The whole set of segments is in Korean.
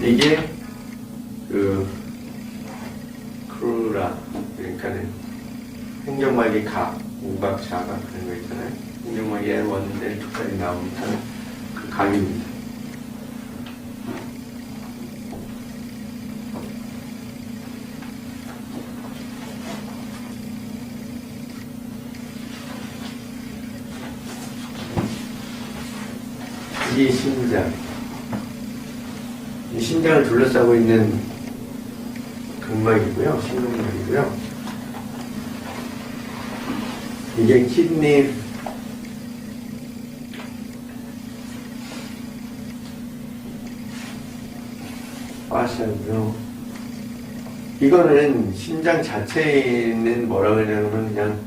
이게 그 크루라 그러니까는 행정막이 각, 우각, 자각 그런 거 있잖아요. 행정막이 원대 두까지 나오니까 그 각입니다. 이게 심장. 이 심장을 둘러싸고 있는 근막이고요. 심근막이고요. 이게 키드니 파샤고요. 이거는 심장 자체에 있는 뭐라 그러냐면 그냥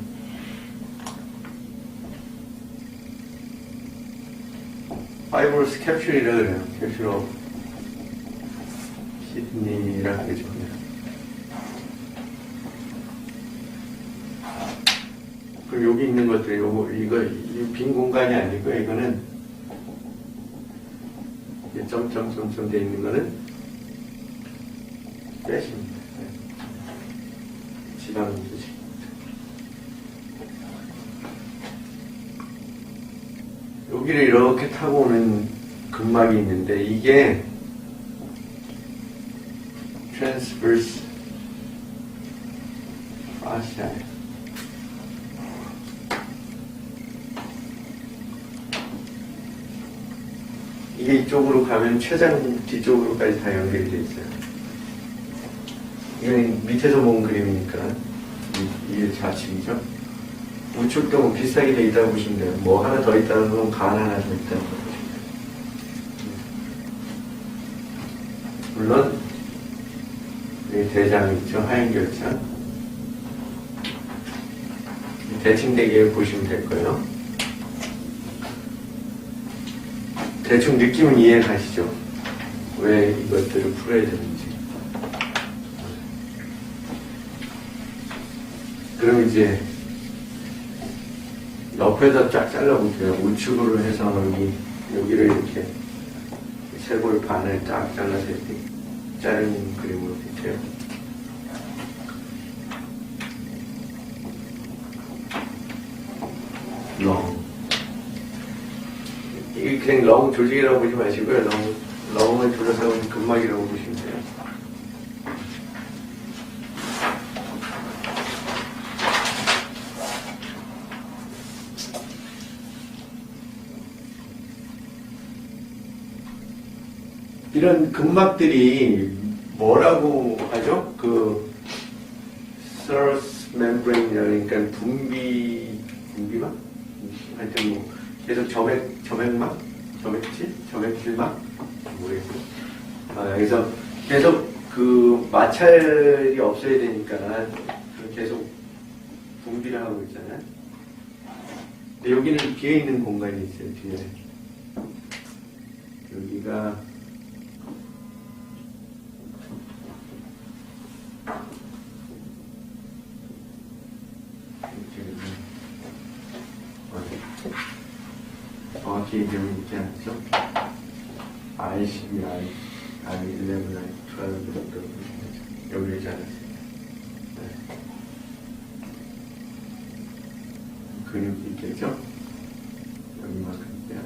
파이브로스 캡슐이라 그래요. 캡슐 오브 키드니라 하겠죠. 그냥. 그럼 여기 있는 것들, 요거, 이거, 이 빈 공간이 아니고, 이거는, 점점점점 돼 있는 거는 빼십니다. 네. 지방 수지. 여기를 이렇게 타고 오는 근막이 있는데, 이게 transverse fascia예요. 이게 이쪽으로 가면 췌장 뒤쪽으로까지 다 연결이 돼 있어요. 이건 밑에서 본 그림이니까 이- 이게 좌측이죠. 우측도 뭐 비슷하게 돼 있다고 보시면 돼요. 뭐 하나 더 있다는 건 간 하나 더 있다는 거. 물론 대장 있죠. 하얀 결장. 대칭 대기를 보시면 될 거예요. 대충 느낌은 이해 가시죠? 왜 이것들을 풀어야 되는지. 그럼 이제 옆에다 쫙 잘라볼게요. 우측으로 해서 여기, 여기를 이렇게 쇄골 반을 딱 잘라서 이렇게 자른 그림으로 밑에요. 렁. 이게 그냥 렁 조직이라고 보지 마시고요. 렁, 렁을 둘러싸고 있는 근막이라고 보시면 돼요. 이런 근막들이 뭐라고 하죠? 그 serous membrane 그러니까 분비 분비막? 하여튼 뭐 계속 점액 점액막? 점액질? 점액질막? 모르겠고. 아, 여기서 계속 그 마찰이 없어야 되니까 계속 분비를 하고 있잖아요. 근데 여기는 비어 있는 공간이 있어요 뒤에. 여기가 정확히 얘기하면 있지 않죠? I12, I, I11, I12 정도 여기 있지 않았어요? 네. 근육이 있겠죠? 여기만큼이요.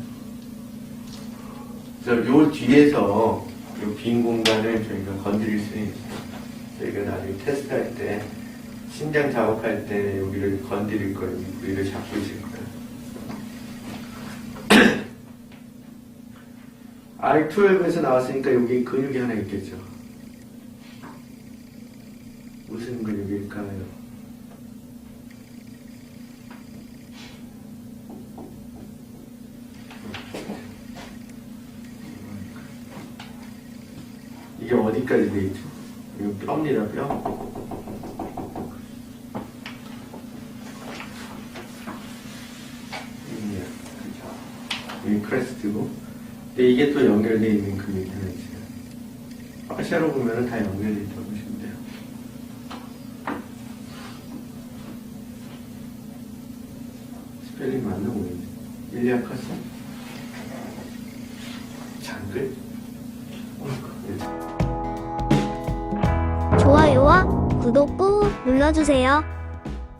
그래서 요 뒤에서 요 빈 공간을 저희가 건드릴 수는 있어요. 저희가 나중에 테스트할 때 심장 작업할 때 여기를 건드릴 거예요. 이 부위를 잡고 거예요. R12에서 나왔으니까 여기 근육이 하나 있겠죠. 무슨 근육일까요? 이게 어디까지 돼 있죠? 이거 뼈입니다, 뼈. 여기요. 여기 크레스트고. 근데 이게 또 연결되어 있는 근육이 하나 있어요. 파샤로 보면은 다 연결되어 있다고 보시면 돼요. 스펠링 맞나 모르겠네. 일리아카스? 장글? 어, 좋아요와 구독 꾹 눌러주세요.